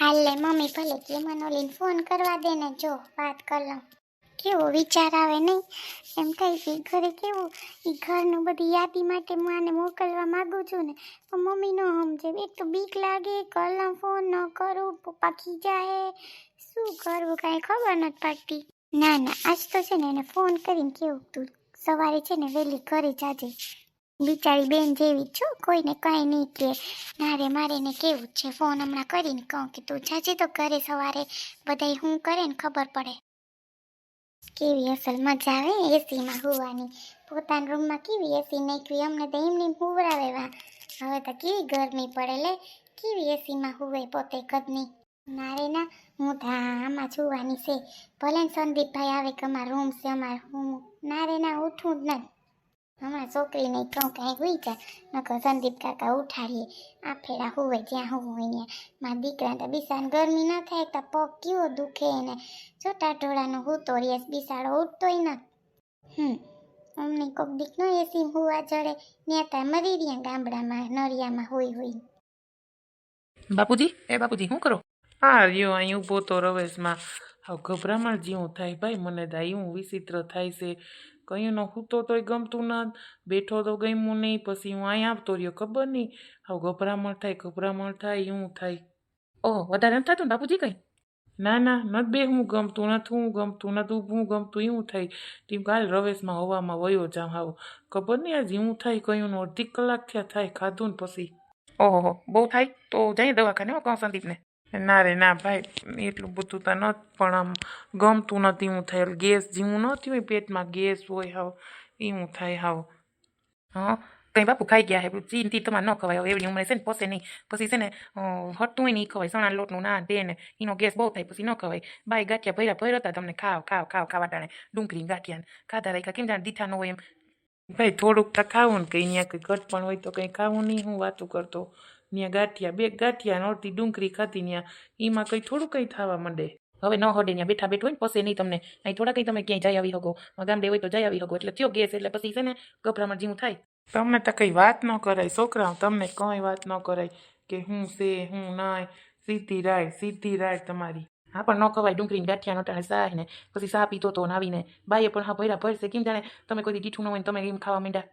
હાલ, મમ્મી, ભલે કે મનોલીને ફોન કરવા દે ને જો, વાત કર લઉં. કેવો વિચાર આવે નહીં? એમ થાય કે ઘરે કેવું? એ ઘરનું બધી યાદી માટે હું આને મોકલવા માગું છું ને, પણ મમ્મી ન સમજે. એક તો બીક લાગે, કલમ ફોન ન કરું, પપ્પા ખીજાય શું કરવું, કાંઈ ખબર નથી પડતી. ના ના, આજ તો છે ને એને ફોન કરીને કેવું તું? સવારે છે ને વહેલી ઘરે જાજે. બિચારી બેન જેવી છું, કોઈને કાંઈ નહીં કે ના રે મારે ને કેવું છે? ફોન હમણાં કરીને કહું કે તું જાજે તો ઘરે સવારે બધાય હું કરે ને ખબર પડે. કેવી અસલ મજા આવે એસીમાં હોવાની. પોતાના રૂમમાં કેવી એસી નાખવી? અમને તો એમની હુવરાવેવા હવે તો કેવી ગરમી પડે લે? કેવી એસીમાં હુવે પોતે કદની મારે ના, હું તો આમાં જોવાની છે. ભલે ને સંદીપભાઈ આવે કે અમારો રૂમ છે, અમારો હું ના ના ઉઠું જ નથી. હમણાં છોકરીને કહું કાંઈ હોઈ જાય નકર સંદીપ કાકા ઉઠાડીએ. આ ફેરા હુવે જ્યાં હું હોય ત્યાં. મારા દીકરા તો બિસાને ગરમી ના થાય તો પગ કેવો દુખે એને. છોટા ઢોળાનો હૂતો રેસ બિસાડો ઉઠતોય ન. હમ અમને કોક દીકનો એસી હુવા જડે ત્યાં તા મરી રહ્યા ગામડામાં નરિયામાં હોય હોય બાપુજી એ બાપુજી શું કરો? હા રહ્યો અહીં ઊભો તો રવેશમાં. હવે ગભરામણ જેવું થાય ભાઈ મને તો એવું વિચિત્ર થાય છે. કયું ન હૂતો તોય ગમતું ન બેઠો તો ગમ્યું નહીં પછી હું અહીં આવતો રહ્યો ખબર નહીં. હવે ગભરામણ થાય ગભરામણ થાય એવું થાય. ઓહ વધારે નથી થતું ને બાપુજી કંઈ? ના ના નથી બે હું ગમતું નથી હું ગમતું નથી ઊભું ગમતું એવું થાય. તેમ કાલ રવેશમાં હવામાં વયો જામ આવો ખબર નહીં આજે એવું થાય કયું અડધી કલાક થયા થાય ખાધું ને પછી. ઓહો બહુ થાય? તો જઈએ દવાખાને હો કહું સંદીપને. ના રે ના ભાઈ, એટલું બધું તો નથી પણ આમ ગમતું નથી હું થયેલ ગેસ. જીવું નથી હોય પેટમાં ગેસ હોય હાવ એવું થાય હાવ. હા કંઈ બાપુ ખાઈ ગયા હે ચીનથી તમારે ન ખવાય એવડી ઉંમરે છે ને પોસે નહીં. પછી છે ને હટતું નહીં ખવાય, સણા લોટનું ના દે ને એનો ગેસ બહુ થાય, પછી ન ખવાય. બાય ગાંઠિયા ભર્યા ભર્યા હતા તમને, ખાવ ખાવ ખાવ, ખાવા ટાણે. ડુંગળી ગાંઠિયા ખાધા રાખ્યા. કેમ જાણે દીઠા ન હોય એમ. ભાઈ, થોડુંક તો ખાવું ને, કંઈ અહીંયા કંઈ ઘટ પણ હોય તો કંઈ ખાવું નહીં, હું વાતું કરતો. ત્યાં ગાંઠિયા બે ગાંઠિયા ને અડધી ડુંગળી ખાધી ત્યાં એમાં કંઈ થોડું કંઈ થવા માંડે. હવે ન હોડે ત્યાં બેઠા બેઠું હોય ને પછી નહીં તમને. અહીં થોડા કંઈ તમે ક્યાંય જઈ આવી શકો. ગામડે હોય તો જઈ આવી શકો. એટલે થયો ગેસ એટલે પછી છે ને ગભરામણ જેવું થાય. તમને તો કંઈ વાત ન કરાય. છોકરાઓ તમને કંઈ વાત ન કરાય કે હું છે હું નાય. સીધી રાય સીધી રાય તમારી. હા પણ ન કવાય ડુંગળીને ગાંઠિયા નટાણે સાહ ને. પછી સાહ પીતો તો ને આવીને. બાઈએ પણ હા ભર્યા ભરશે. કેમ જાણે? તમે કોઈ દીઠું ન હોય ને તમે એમ ખાવા માંડ્યા.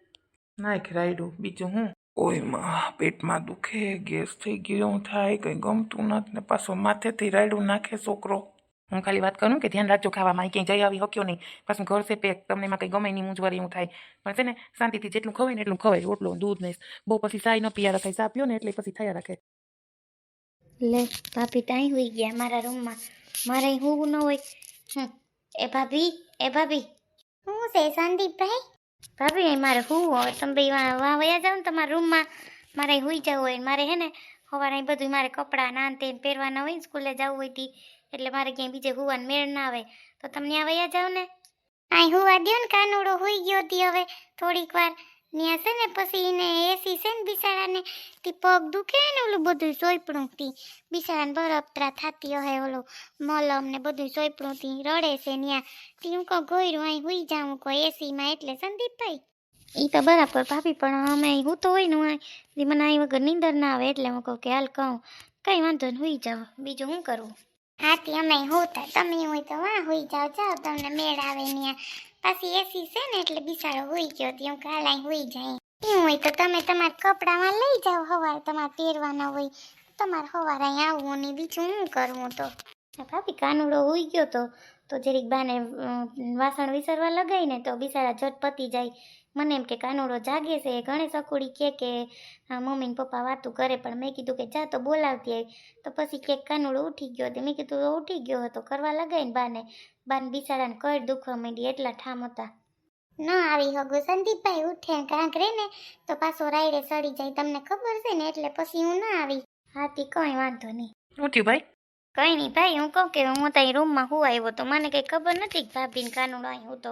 નાખ રાયડું. બીજું હું? ઓયમાં પેટમાં દુખે ગેસ થઈ ગયો થાય કંઈ ગમતું નથી ને પાછો માથેથી રાયડું નાખે છોકરો. હું ખાલી વાત કરું કે ધ્યાન રાખજો ખાવામાં અહીં ક્યાંય જઈ આવી શક્યો નહીં. પાછું ઘર છે પેક તમને એમાં કંઈ ગમે નહીં મૂંઝવારી એવું થાય. પણ છે ને શાંતિથી જેટલું ખવાય ને એટલું ખવાય રોટલો દૂધ ને બહુ પછી સાય ન પિયા રખાય સા પીઓ ને એટલે પછી થયા રાખે. લે ભાભી તાઈ હોઈ ગયા મારા રૂમમાં. મારે અહીં હોવું ન હોય. એ ભાભી એ ભાભી. હું છે સંદીપભાઈ? ભાભી મારે હું હોય તમે ભાઈ વાં વયા જાઓ ને તમારા રૂમમાં. મારે હોઈ જવું હોય મારે હે ને, સવારે અહીં બધું મારે કપડાં નાન તે પહેરવાના હોય ને સ્કૂલે જવું હોય તી, એટલે મારે ક્યાંય બીજે હોવાનું મેળ ના આવે. તો તમને આ વયા જાઓ ને. અહીં હોવા દો ને કાનુડો હોઈ ગયો હતી હવે થોડીક વાર. ત્યાં છે ને પછી એને એસી છે ને બિચારાને તી પગ દુખે ને ઓલું બધું સોયપણું તી. બિચારાને બરફતરા થતી હે ઓલું મલમ ને બધું સોયપણું તી. રડે છે ત્યાં તી હું કહું, ગોયરું, અહીં હુઈ જાઉં. કહો એસીમાં એટલે સંદીપભાઈ. એ તો બરાબર ભાભી, પણ અમે હું તો હોય ને હું મને અહીં વગર નીંદર ના આવે એટલે હું કહું કે, હાલ કહું. કઈ વાંધો નહીં હુઈ જાઉં. બીજું શું કરવું હા, તી અમે હોતા તમે હોય તો વાં હુઈ જાઓ. જાઓ, તમને મેળ આવે ત્યાં પાછી એસી છે ને એટલે બિચારો હોય ગયો તી હું કાલ હુઈ જાય. એવું હોય તો તમે તમારા કપડામાં લઈ જાઓ હવાર, તમારે પહેરવાના હોય. તમારે સવારે અહીં આવવું ને બીજું શું કરવું તો? ભાભી, કાનુડો હોઈ ગયો તો? તો જરીક બાને વાસણ વિસરવા લગાવીને તો બિચારા ઝટ પતી જાય. મને એમ કે કાનુડો જાગે છે ગણેશ અકુડી કે કે મમ્મી ને પપ્પા વાતું કરે પણ મેં કીધું કે જા તો બોલાવતી આવી તો પછી કે કાનુડો ઉઠી ગયો હતો. મેં કીધું ઉઠી ગયો હતો કરવા લગાઈને બાને. બાને બિચારાને કર દુખવા માંડી એટલા ઠામ હતા. ન આવી હગો. સંદીપભાઈ ઉઠે કાંક રે ને તો પાછો રાયડે સડી જાય. તમને ખબર છે ને એટલે પછી હું ના આવી. હાથી કઈ વાંધો નહીં. ઉઠ્યું ભાઈ? કઈ નહીં ભાઈ હું કહું કે હું ત્યાં રૂમમાં હું આવ્યો તો મને કઈ ખબર નથી કે ભાભીને કાનુડો અહીં હું તો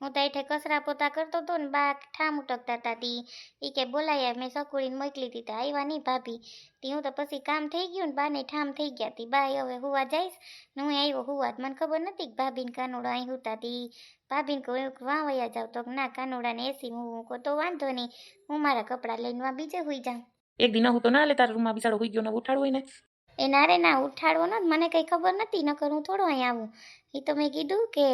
હું તો એઠે કસરા પોતા કરતો હતો ને બા ઠામ ઉટકતા હતા તી. એ કે બોલાયા મેં સકુડીને મોકલી દીધા. આવ્યા નહીં ભાભી. તી હું તો પછી કામ થઈ ગયું ને બાને ઠામ થઈ ગયા તી. બા હવે હુવા જઈશ ને હું આવ્યો હુવા મને ખબર નથી કે ભાભીને કાનુડો અહીં હુતા તી. ભાભીને કહું વાં વયા જાવ તો ના, કાનુડાને એસી હું તો વાંધો નહીં. હું મારા કપડાં લઈને વાં બીજે હુઈ જાઉં. એક દિન હું તો ના લે, તારા રૂમમાં બિચારો હોઈ ગયો ને ઉઠાડવું હોય ને એ ના રે ના ઉઠાડવો ન મને કંઈ ખબર નથી નકર હું થોડો અહીં આવું. એ તો મેં કીધું કે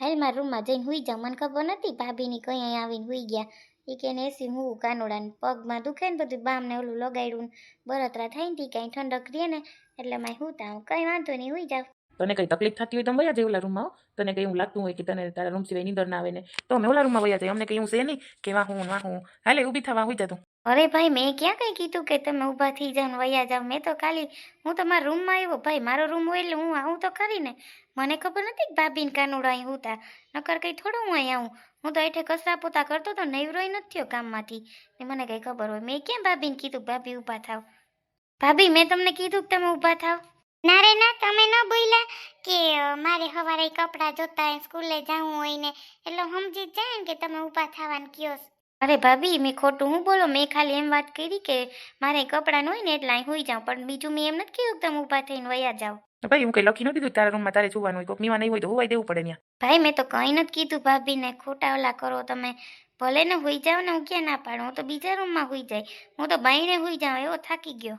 હાલ મારા રૂમમાં જઈને હુઈ જાઉં, મને ખબર નથી ભાભીની કંઈ અહીં આવીને હુઈ ગયા. એ કે એસી હું કાનોડાને પગમાં દુખે ને બધું બામને ઓલું લગાડ્યું બળતરા થાય ને કાંઈ ઠંડક રહે ને એટલે મારે હું તાવ, કંઈ વાંધો નહીં હુઈ જાઉં તને કંઈ તકલીફ થતી હોય તો વયા જાય ઓલા રૂમમાં હો. તને કંઈ એવું લાગતું હોય કે તને તારા રૂમ સિવાય નીંદર ના આવે ને. તો અમે ઓલા રૂમમાં વયા જાય અમને કંઈ એવું છે નહીં કે વાહ હું વાહ. હું હાલે, ઊભી થવા હોઈ જતું અરે ભાઈ, મેં ક્યાં કંઈ કીધું કે તમે ઊભા થઈ જાઓ ને વયા જાઓ? મેં તો ખાલી, હું તો મારા રૂમમાં આવ્યો. ભાઈ, મારો રૂમ હોય એટલે હું આવું તો ખરીને મને ખબર નથી કે ભાભીને કાનુડો અહીં ઉતા. નકર કંઈ થોડું હું અહીં આવું. હું તો એઠે કસરા પોતા કરતો તો નૈવરોય નથી કામમાંથી. ને મને કંઈ ખબર હોય. મેં ક્યાં ભાભીને કીધું ભાભી ઊભા થાવ? ભાભી, મેં તમને કીધું કે તમે ઊભા થાવ? ના રે, ના, તમે ન બોલ્યા કે મારે સવારે કપડાં જોતા સ્કૂલે જવું હોય ને. એટલે સમજી જાય ને કે તમે ઊભા થવાનું કયો. અરે ભાભી મેં ખોટું હું બોલો? મેં ખાલી એમ વાત કરી કે મારે કપડાં હોય ને એટલે અહીં હોઈ જાઉં પણ બીજું મેં એમ નથી કીધું તમે ઊભા થઈને વયા જાઓ. ભાઈ હું કઈ લખી નથી દીધું તારા રૂમમાં તારે જોવાનું હોય કોઈક મીવા નહીં હોય તો હોવાય દેવું પડે ત્યાં. ભાઈ મેં તો કંઈ નથી કીધું ભાભીને ખોટા ઓલા કરો તમે. ભલે ને હોઈ જાઓ ને હું ક્યાં ના પાડું હું તો બીજા રૂમમાં હોઈ જાય. હું તો બાઈને હોઈ જાઉં એવો થાકી ગયો.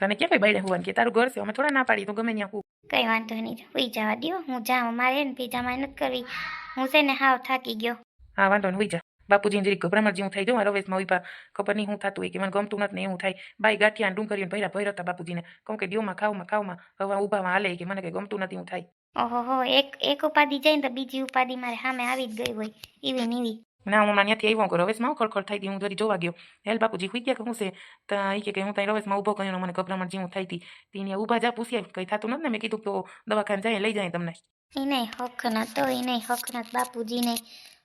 તને ક્યાં કઈ બાયડે હોવાનું કે? તારું ઘર છે અમે થોડા ના પાડી તો ગમે ત્યાં હું કંઈ વાંધો નહીં હોઈ જવા દો હું જાઉં મારે ને પીજામાં નથી કરવી. હું છે ને હાવ થાકી ગયો. હા વાંધો નહીં હોઈ જા. બાપુજીને જરી ગભરામણ જેવું થઈ જાઉં રવેશમાં ઊભા ખબર નહીં હું થતું હોય કે મને ગમતું નથી ને એવું થાય બાઈ ગાંઠિયા ડુંગરીઓ ભૈરા ભૈરા હતા બાપુજીને કહું કે દિયોમાં ખાવમાં ખાવમાં હવા ઊભામાં હાલે કે મને કંઈ ગમતું નથી હું થાય ઓહો એક એક ઉપાધિ જાય ને તો બીજી ઉપાધિ મારે સામે આવી જ ગઈ હોય એવી નીવી ના હું હમણાં ત્યાંથી આવ્યો રવેશમાં ખડખડ થઈ હતી હું જરી જોવા ગયો હેલ બાપુજી હુઈ ગયા કે હું છે તો એ કે હું ત્યાં રવેશમાં ઊભો કર્યો મને ગભરામણ જેવું થઈ હતી તેની ઊભા જા પૂછ્યા કઈ થતું નથી ને મેં કીધું તો દવાખાને જાય લઈ જાય તમને એને હક નતો એને હક નત બાપુજીને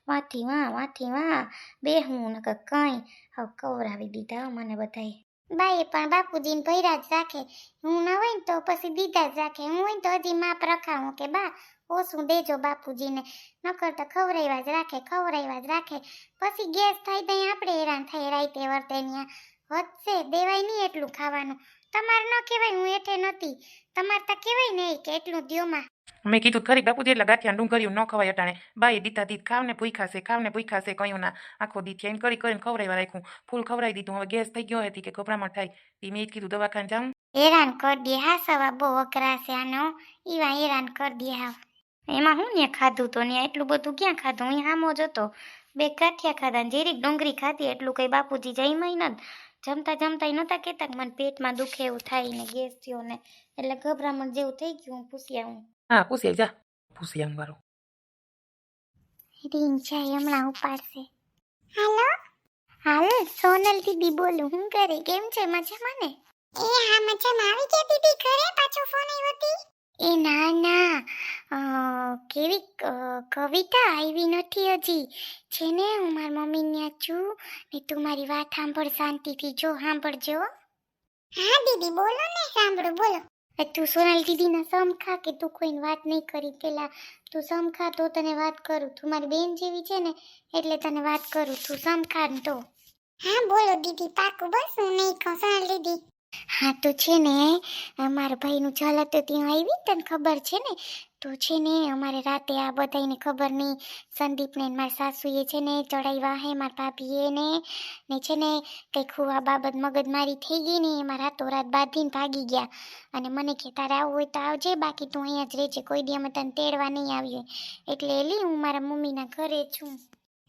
વાથી વાં વાથી વાં બે હું નકર કંઈ. હવે કવરાવી દીધા મને બધાએ. બાઈ પણ બાપુજીને ભૈરા જ રાખે. હું ન હોય ને તો પછી દીધા જ રાખે. હું હોય તો હજી માપ રખાવું કે બા, ઓછું દેજો બાપુજીને. નકર તો ખવરાવ્યા જ રાખે ખવરાવ્યા જ રાખે. પછી ગેસ થાય તો આપણે હેરાન થાય રાઈતે વર્તે ત્યાં વધશે દેવાય નહીં એટલું ખાવાનું. તમારે ન કહેવાય, હું એઠે નથી તમારે તો કહેવાય નહીં કે એટલું દ્યોમાં. મેં કીધું ખરી બાપુજી એટલે ગાંઠિયા ડુંગરીઓ ન ખવાય અટાણે બાઈ દીતા દીત ખાવ ને ભૂખાશે ખાવ ને ભૂખાશે કયું ના આખો દી એમ કરી કરીને ખવડાવવા રાખ્યું ફૂલ ખવડાવી દીધું હવે ગેસ થઈ ગયો હતી કે ગભરામણ થાય તે મેં કીધું દવાખાને જાઉં હેરાન કરી દે હા સવા બહુ વકરાશે આનો ઈવા હેરાન કરી દે હા એમાં હું ને ખાધું તો ને એટલું બધું ક્યાં ખાધું હું હામો જ હતો બે કાઠિયા ખાધા ને જીરીક ડુંગળી ખાધી એટલું કઈ બાપુજી જઈમાંય ન જમતા જમતા નહોતા કહેતા કે મને પેટમાં દુખે એવું થાય ને ગેસ થયો ને એટલે ગભરામણ જેવું થઈ ગયું હું પૂછી આવું હા પૂછી જા પૂછી આવું વારું રીંગ હમણાં ઉપાડશે હાલો હાલ સોનલ દીદી બોલું હું કરે કેમ છે મજામાં ને એ હા મજામાં આવી ગયા દીદી ઘરે પાછો ફોન આવ્યો હતી એ ના ના કેવી કવિતા આવી નથી હજી છે ને હું મારી મમ્મી ત્યાં છું ને તું મારી વાત સાંભળ શાંતિથી જો સાંભળજો હા દીદી બોલો ને સાંભળો બોલો તું સોનાલી દીદીના સમખા કે તું કોઈને વાત નહીં કરી પેલા તું સમખા તો તને વાત કરું. તું મારી બેન જેવી છે ને એટલે તને વાત કરું. તું સમખા તો. હા, બોલો દીદી, પાકું બસ હું નહીં કહું. સોનાલી દીદી હા, તો છે ને અમારા ભાઈનું જલ હતું ત્યાં આવી તને ખબર છે ને? તો છે ને, અમારે રાતે આ બધાને ખબર નહીં. સંદીપને મારા સાસુએ છે ને ચડાવ્યા હે, મારા ભાભીએ ને. ને છે ને, કંઈક હુવા બાબત મગજમારી થઈ ગઈ ને, એમાં રાતોરાત બાંધીને ભાગી ગયા. અને મને કે, તારે આવવું હોય તો આવજે, બાકી તું અહીંયા જ રહેજે, કોઈ દી અમે તને તેડવા નહીં આવીએ. એટલે એલી હું મારા મમ્મીના ઘરે છું.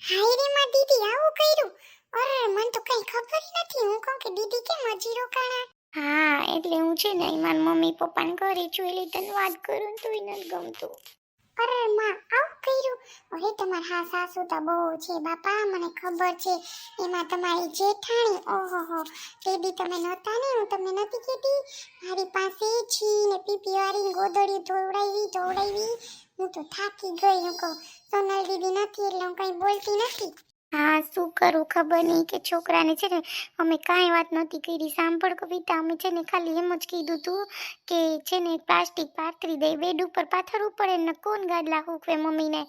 હાય રે માં દીદી, આવું કર્યું? અરે, મને તો કઈ ખબર નથી. હું કહું કે દીદી કેમ હજી રોકાણા હા, એટલે હું છે ને મારા મમ્મી પપ્પાને ઘરે છું. એટલે તને વાત કરું તોય નથી ગમતું. અરે, માં, આવું કર્યું? અરે તમારા હા સાસુ તો બહુ છે બાપા, મને ખબર છે. એમાં તમારી જેઠાણી ઓહો હો તે દી તમે નહોતા ને? હું તમને નથી કહેતી? મારી પાસે છી ને પીપી વાળી ગોદડી ધોવડાવી ધોવડાવી. હું તો થાકી ગઈ, હું કહું, સોનલ દીદી નથી એટલે હું કંઈ બોલતી નથી. હા, શું કરું ખબર નહીં કે છોકરાને છે ને અમે કાંઈ વાત નહોતી કરી. સાંભળ કવિતા, અમે છે ને ખાલી એમ જ કીધું તું કે છે ને પ્લાસ્ટિક પાથરી દે, બેડ ઉપર પાથરવું પડે ને કોણ ગાદલા હૂકવે મમ્મીને?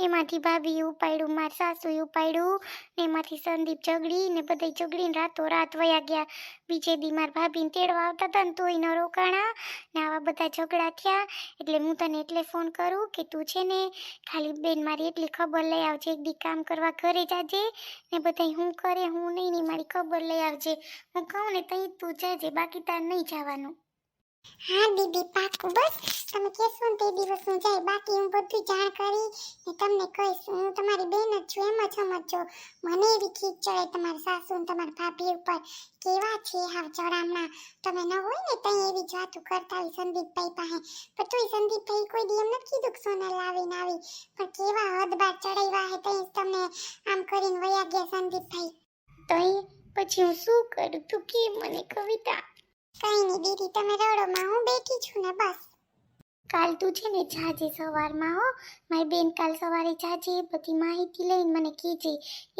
એમાંથી ભાભીએ ઉપાડ્યું, મારા સાસુએ ઉપાડ્યું, ને એમાંથી સંદીપ ઝઘડી ને બધા ઝઘડીને રાતો રાત વયા ગયા. બીજે દી મારા ભાભીને તેડવા આવતા હતા ને તોય ન રોકાણા. ને આવા બધા ઝઘડા થયા. એટલે હું તને એટલે ફોન કરું કે તું છે ને ખાલી બેન મારી એટલી ખબર લઈ આવજે, એક દી કામ કરવા ઘરે જાજે, ને બધા હું કરે હું નહીં ને મારી ખબર લઈ આવજે. હું કહું ને તઈ તું જાજે, બાકી તાર નહીં જવાનું. હા, દીદી પાકું બસ. તમે કહેશો ને તે દિવસ હું જાય. બાકી હું બધું જાણ કરી ને તમને કહીશ. હું તમારી બેન જ છું, એમ જ સમજજો મને એવી ખીચ ચડે તમારા સાસુ ને તમારા ભાભી ઉપર. કેવા છે હાવ ચડામણા. તમે ન હોય ને તઈ એવી જ કરતા હોય સંદીપભાઈ પાસે. પણ તોય સંદીપભાઈ કોઈ દી એમ નથી કીધું કે સોના લાવીને આવી. પણ કેવા હદ બાર ચડાવ્યા હે તઈ તમને આમ કરીને વયા ગયા સંદીપભાઈ તઈ પછી હું શું કરું? તું કે મને કવિતા કઈ નહીં દીદી તમે રડો માં હું બેઠી છું ને બસ. કાલ તું છે ને જાજે સવારમાં હો. મારી બેન કાલ સવારે જાજે બધી માહિતી લઈને મને કહેજે.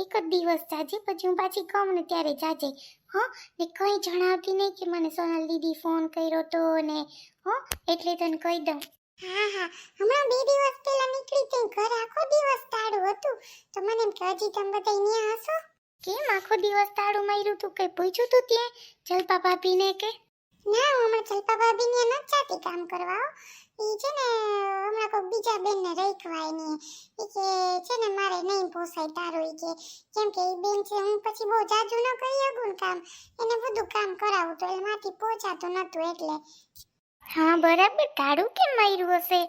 એક જ દિવસ જાજે પછી હું પાછી કહું ને ત્યારે જાજે. હો ને કંઈ જણાવતી નહીં કે મને સોનલ દીદી ફોન કર્યો તો ને હો એટલે તને કહી દઉં. હા હા હમણાં બે દિવસ પહેલા નીકળી તઈ ઘર આખો દિવસ તાળું હતું. તો મને એમ કે હજી તમે બધા અહીંયા હશો? કેમ આખો દિવસ તાળું માર્યું તું? કંઈ પૂછ્યું તું ત્યાં? જલપા ભાભીને કે? ના, હું હમણાં ચલપા ભાભી ને નથી કામ કરવા એ છે ને, હમણાં કોઈ બીજા બેન ને રખવાય ને ઈ કે છે ને, મારે નહીં પોસાય તારું એ કે. કેમ કે એ બેન છે, હું પછી બહુ જાજુ ન કરી શકું કામ. એને બધું કામ કરાવું તો એટલે માથી પહોંચાતું નતું એટલે. હા, બરાબર. તાળું કેમ માર્યું હશે?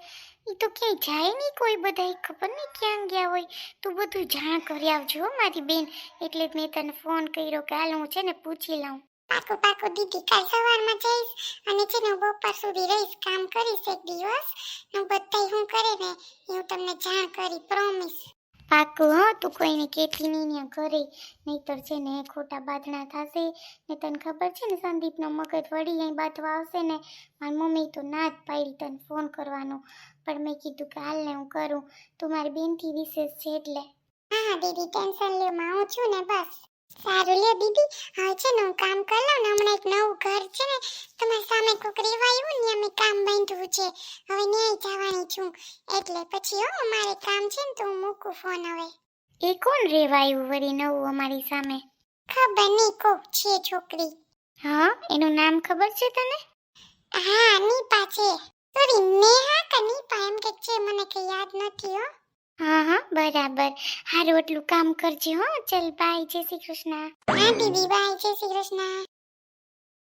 એ તો ક્યાંય જાય નહીં કોઈ બધાય, ખબર નહીં ક્યાં ગયા હોય. તું બધું જાણ કરી આવજો મારી બેન. એટલે જ મેં તને ફોન કર્યો કે હાલ હું છે ને પૂછી લઉં. પાકું પાકું દીદી કાલ સવારમાં જઈશ અને છે ને બપોર સુધી રહીશ કામ કરીશ એક દિવસ. ને બધાય હું કરે ને હું તમને જાણ કરી પ્રોમિસ પાકું હો તું કોઈને કેતી નહીં ને ઘરે નહીતર છે ને ખોટા બાંધણા થશે. ને તને ખબર છે ને સંદીપનો મગજ વળી અહીં બાથવા આવશે ને? મારી મમ્મી તો ના જ પાડી તને ફોન કરવાનો. પણ મેં કીધું કે હાલ ને હું કરું. તું મારી બેનથી વિશેષ છે એટલે. હા હા દીદી ટેન્શન લેવા માં હું છું ને બસ. સારું લે દીદી. હવે છે ને હું કામ કરી લઉં ને હમણાં એક નવું ઘર છે ને તમારી સામે કોઈક રેવા આવ્યું ને અમે કામ બાંધવું છે. હવે ન્યાય જવાની છું. એટલે પછી હો મારે કામ છે ને તો હું મૂકું ફોન હવે. એ કોણ રેવા આવ્યું વળી નવું અમારી સામે? ખબર નહીં કોક છે છોકરી. હા એનું નામ ખબર છે તને? હા નીપા છે. સોરી નેહા કે નીપા? એમ કે છે મને કે યાદ નથી હો. હા હા, બરાબર. હારું એટલું કામ કરજે, હો. ચલ બાય જય શ્રી કૃષ્ણ. હા, દીદી બાય જય શ્રી કૃષ્ણ.